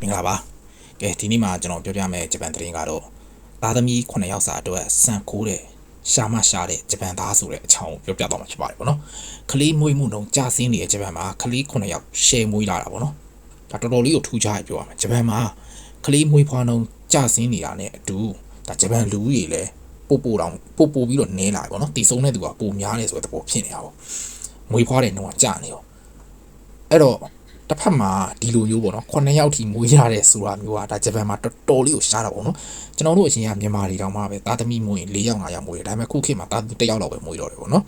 မင်္ဂလာပါကဲဒီနေ့မှာကျွန်တော်ပြောပြမယ်ဂျပန်သတင်းကတော့သားသမီး9ယောက်စာအတွက်စံခိုးတဲ့ရှာမရှာတဲ့ဂျပန်သားဆိုတဲ့အချောင်းပြောပြတော့မှာဖြစ်ပါတယ်ဗောနော်ကလေးမွေးမှုနှုန်းကြာဆင်းနေတဲ့ဂျပန်မှာကလေး9ယောက်ရှယ်မွေးလာတာဗောနော်ဒါတော်တော်လေးကိုထူးခြားရပြောရမယ်ဂျပန်မှာကလေးမွေးဖွားနှုန်းကြာဆင်းနေတာနဲ့အတူဒါဂျပန်လူဦးရေလည်းပို့ပို့တောင်ပို့ပို့ပြီးတော့နည်းလာပြီဗောနော်တည်ဆုံးတဲ့သူကပိုများတယ်ဆိုတဲ့သဘောဖြစ်နေတာဗောမွေးဖွားတဲ့နှုန်းကကြာနေရောအဲ့တော့ တစ်ဖက်မှာဒီလိုမျိုးပေါ့နော်9ယောက်ထိမွေးရတဲ့ဆိုတာမျိုးကဒါဂျပန်မှာတော်တော်လေးကိုရှားတာပေါ့နော်ကျွန်တော်တို့အချင်းကမြန်မာတွေတောင်မှပဲသားသမီးမွေးရင်4ယောက်5ယောက်မွေးတယ်ဒါပေမဲ့ခုခေတ်မှာသားသမီး1ယောက်လောက်ပဲမွေးတော့တယ်ပေါ့နော်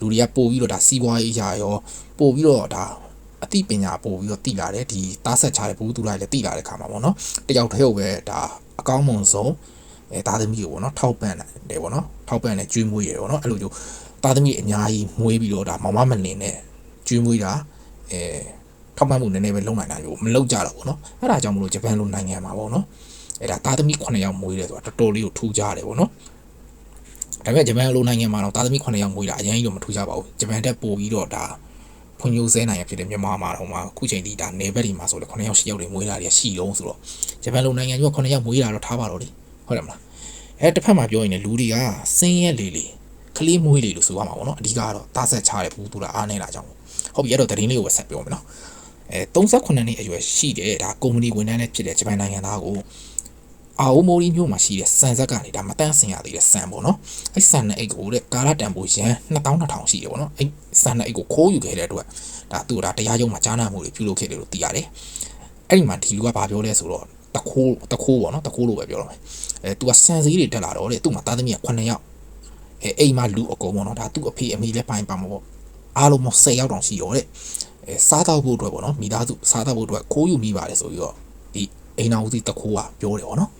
လူတွေကပို့ပြီးတော့ဒါစီးပွားရေးအရာရောပို့ပြီးတော့ဒါအသိပညာပို့ပြီးတော့တည်လာတယ်ဒီသားဆက်ချတဲ့ဘူးသူလိုက်လည်းတည်လာတဲ့ခါမှာပေါ့နော်တယောက်တည်းဟုတ်ပဲဒါအကောင်းမွန်ဆုံးအဲသားသမီးကိုပေါ့နော်ထောက်ပံ့တယ်ပေါ့နော်ထောက်ပံ့တယ်ကျွေးမွေးရပေါ့နော်အဲ့လိုမျိုးသားသမီးအများကြီးမွေးပြီးတော့ဒါမောင်မမလင်နဲ့ကျွေးမွေးတာအဲ ထောက်ပံ့မှုနည်းနည်းပဲလုပ်နိုင်တာမျိုးမလုပ်ကြတော့ဘူးเนาะအဲ့ဒါကြောင့်မလို့ဂျပန်လိုနိုင်ငံမှာပေါ့နော်အဲ့ဒါသားသမီး9ယောက်မွေးတယ်ဆိုတာတော်တော်လေးကိုထူးခြားတယ်ပေါ့နော်ဒါပေမဲ့ဂျပန်လိုနိုင်ငံမှာတော့သားသမီး9ယောက်မွေးတာအရင်ကြီးတော့မထူးခြားပါဘူးဂျပန်တက်ပို့ပြီးတော့ဒါဖွံ့ဖြိုးဆဲနိုင်ငံဖြစ်တဲ့မြန်မာမှာတော့မှခုချိန်ထိဒါနေဘက်ဒီမှာဆိုလေ9ယောက်10ယောက်တွေမွေးလာတယ်ရှိလုံးဆိုတော့ဂျပန်လိုနိုင်ငံက9ယောက်မွေးလာတော့ထားပါတော့လေဟုတ်တယ်မလားအဲတစ်ဖက်မှာပြောရင်လည်းလူတွေကစင်းရဲလေလေကလေးမွေးလေလို့ဆိုရမှာပေါ့နော်အဓိကတော့တာဆက်ချတဲ့ဘူးသူကအားနေတာကြောင့်ဟုတ်ပြီအဲ့တော့တရင်လေးကိုပဲဆက်ပြောမယ်နော် အဲ38နှစ်အရွယ်ရှိတဲ့ဒါကုမ္ပဏီဝန်ထမ်းနဲ့ဖြစ်တဲ့ဂျပန်နိုင်ငံသားကိုအာအိုမိုရီမြို့မှာရှိတဲ့စံဆက်ကနေဒါမတန်းစင်ရသေးတဲ့စံပေါ့နော်အဲ့စံနဲ့အိတ်ကိုတဲ့ကာလာတန်ဖိုးရန်2200ရှိတယ်ပေါ့နော်အဲ့စံနဲ့အိတ်ကိုခိုးယူခဲ့တဲ့အတွက်ဒါသူ့ဒါတရားရုံးမှာကြားနာမှုတွေပြုလုပ်ခဲ့တယ်လို့သိရတယ်အဲ့ဒီမှာဒီလူကဘာပြောလဲဆိုတော့တခိုးတခိုးပေါ့နော်တခိုးလို့ပဲပြောတော့မယ်အဲသူကစံစည်းတွေတက်လာတော့တဲ့သူ့မှာသားသမီးက9ယောက်အဲအိမ်မှာလူအကုန်ပေါ့နော်ဒါသူ့အဖေအမေလည်းပိုင်ပါမှာပေါ့အားလုံး10ယောက်တောင်ရှိရောတဲ့ အဲစားတော့ဖို့အတွက်ပေါ့နော်မိသားစုစားတော့ဖို့အတွက်ခိုးယူမိပါတယ်ဆိုပြီးတော့ဒီအိမ်တော်ဦးစီးတခိုးကပြောတယ်ပေါ့နော်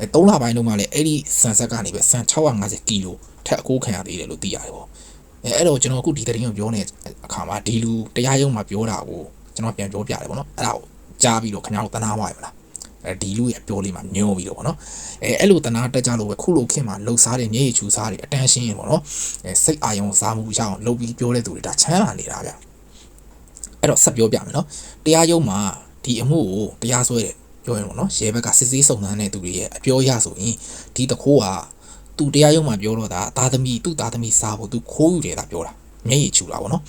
အဲ3လပိုင်းတုန်းကလည်းအဲ့ဒီဆန်ဆက်ကနေပဲဆန်650ကီလိုထက်အကိုးခံရသေးတယ်လို့သိရတယ်ပေါ့အဲအဲ့တော့ကျွန်တော်အခုဒီသတင်းကိုပြောနေတဲ့အခါမှာဒီလူတရားရုံးမှာပြောတာကိုကျွန်တော်ပြန်ပြောပြတယ်ပေါ့နော်အဲ့ဒါကိုကြားပြီးတော့ခင်ဗျားတို့တနာဝါရမလားအဲဒီလူရဲ့ပြောလေးမှာညှိုးပြီးတော့ဗောနော်အဲအဲ့လိုတနာတက်ကြလို့ပဲခုလိုခင်မှာလှုပ်ရှားတဲ့မျက်ရည်ချူစားတွေအတန်းရှင်းရင်ဗောနော်အဲစိတ်အာရုံစားမှုရအောင်လုပ်ပြီးပြောတဲ့သူတွေဒါချမ်းသာနေတာဗျ အဲ့တော့ဆက်ပြောပြမယ်နော်တရားရုံးမှာဒီအမှုကိုတရားစွဲတယ်ပြောရင်ဗောနော်ရဲဘက်ကစစ်ဆေးစုံစမ်းတဲ့သူတွေရဲ့အပြောအရဆိုရင်ဒီတခိုးကသူတရားရုံးမှာပြောတော့တာသားသမီးသူ့သားသမီးစားဖို့သူခိုးယူတယ်တာပြောတာမျက်ရည်ချူတာဗောနော်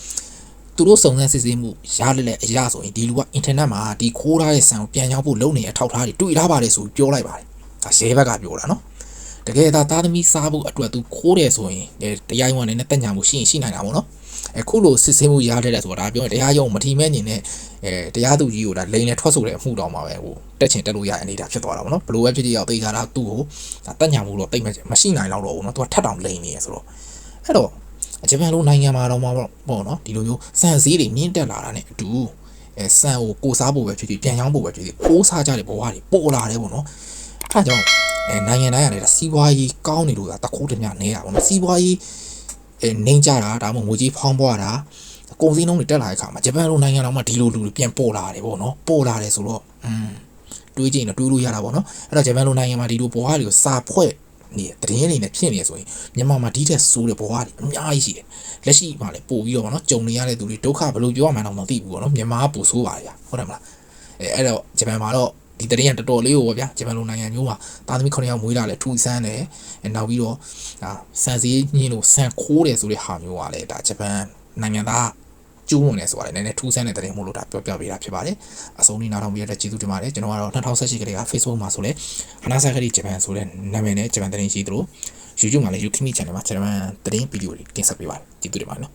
သူတို့စုံစမ်းစစ်ဆေးမှုရလက်လက်အရာဆိုရင်ဒီလူကအင်တာနက်မှာဒီခိုးထားတဲ့ဆန်ကိုပြန်ရောက်ဖို့လုပ်နေတဲ့အထောက်ထားတွေတွေ့ထားပါတယ်ဆိုပြောလိုက်ပါတယ်ဒါရဲဘက်ကပြောတာနော်တကယ်ဒါသားသမီးစားဖို့အတွက်သူခိုးတယ်ဆိုရင်တရားရုံးကနေနဲ့တက်ညာမှုရှိရင်ရှိနိုင်တာပေါ့နော် အခုလိုစစ်ဆေးမှုရတဲ့ဆိုတာဒါပြောရင်တရားရုံးမထီမဲ့ညင်နဲ့အဲတရားသူကြီးကိုဒါလိန်နဲ့ထွက်ဆိုတဲ့အမှုတောင်မှာပဲဟိုတက်ချင်တက်လို့ရတဲ့အနေဒါဖြစ်သွားတာပေါ့နော်ဘလို့ပဲဖြစ်ဖြစ်ရောက်သိကြတာသူ့ကိုဒါတက်ညာမှုတော့တိတ်မရှိနိုင်တော့ဘူးနော်သူကထပ်တောင်လိန်နေရဆိုတော့အဲ့တော့ဂျပန်လိုနိုင်ငံမှာတော့ပေါ့နော်ဒီလိုမျိုးစံစည်းတွေမြင့်တက်လာတာ ਨੇ အတူအဲစံကိုကိုစားဖို့ပဲဖြစ်ဖြစ်ပြန်ရောင်းဖို့ပဲဖြစ်ဖြစ်ပိုးစားကြတဲ့ဘဝတွေပေါ်လာတယ်ပေါ့နော်အဲဒါကြောင့်အဲနိုင်ငံတိုင်းကလည်းစီးပွားရေးကောင်းနေလို့တခိုးတမျှနေတာပေါ့နော်စီးပွားရေးအဲ နှိမ့်ကြတာဒါမှမဟုတ်ငွေကြီးဖောင်းပွားတာကုန်စည်နှုန်းတွေတက်လာတဲ့အခါမှာဂျပန်လိုနိုင်ငံတော်မှာဒီလိုလူတွေပြန်ပေါ်လာတယ်ပေါ့နော်ပေါ်လာတယ်ဆိုတော့อืมတွေးကြည့်ရင်တော့တွေးလို့ရတာပေါ့နော်အဲ့တော့ဂျပန်လိုနိုင်ငံမှာဒီလိုဘဝတွေကိုစာဖွဲ့နေတရင်နေနဲ့ဖြစ်နေဆိုရင်မြန်မာမှာဒီထက်ဆိုးတဲ့ဘဝတွေအများကြီးရှိတယ်လက်ရှိမှာလည်းပို့ပြီးတော့ဗောနော်ကြုံနေရတဲ့သူတွေဒုက္ခဘယ်လိုပြောရမှန်းတော့မသိဘူးဗောနော်မြန်မာကပိုဆိုးပါလေဟုတ်တယ်မလားအဲအဲ့တော့ဂျပန်မှာတော့ ဒီတရင်ကတော်တော်လေးကိုဗျာဂျပန်လိုနိုင်ငံမျိုးမှာသားသမီး9ယောက်မွေးလာလဲထူဆန်းတယ်အဲနောက်ပြီးတော့ဒါစံစည်းညင်းလို့စံခိုးတယ်ဆိုတဲ့ဟာမျိုးကလည်းဒါဂျပန်နိုင်ငံသားကျူးဝင်နေဆိုတာလည်းနည်းနည်းထူးဆန်းတဲ့တဲ့မို့လို့ဒါပြောပြပေးတာဖြစ်ပါတယ်အဆုံးလေးနားထောင်ပေးတဲ့ကျေးဇူးတင်ပါတယ်ကျွန်တော်ကတော့2018ကလေးက Facebook မှာဆိုလဲဟနာဆာခရီဂျပန်ဆိုတဲ့နာမည်နဲ့ဂျပန်သတင်းရှိသလို YouTube မှာလည်း Yukimi Channel မှာဂျပန်သတင်းဗီဒီယိုတွေတင်ဆက်ပေးပါတယ်ကျေးဇူးတင်ပါတယ်နော်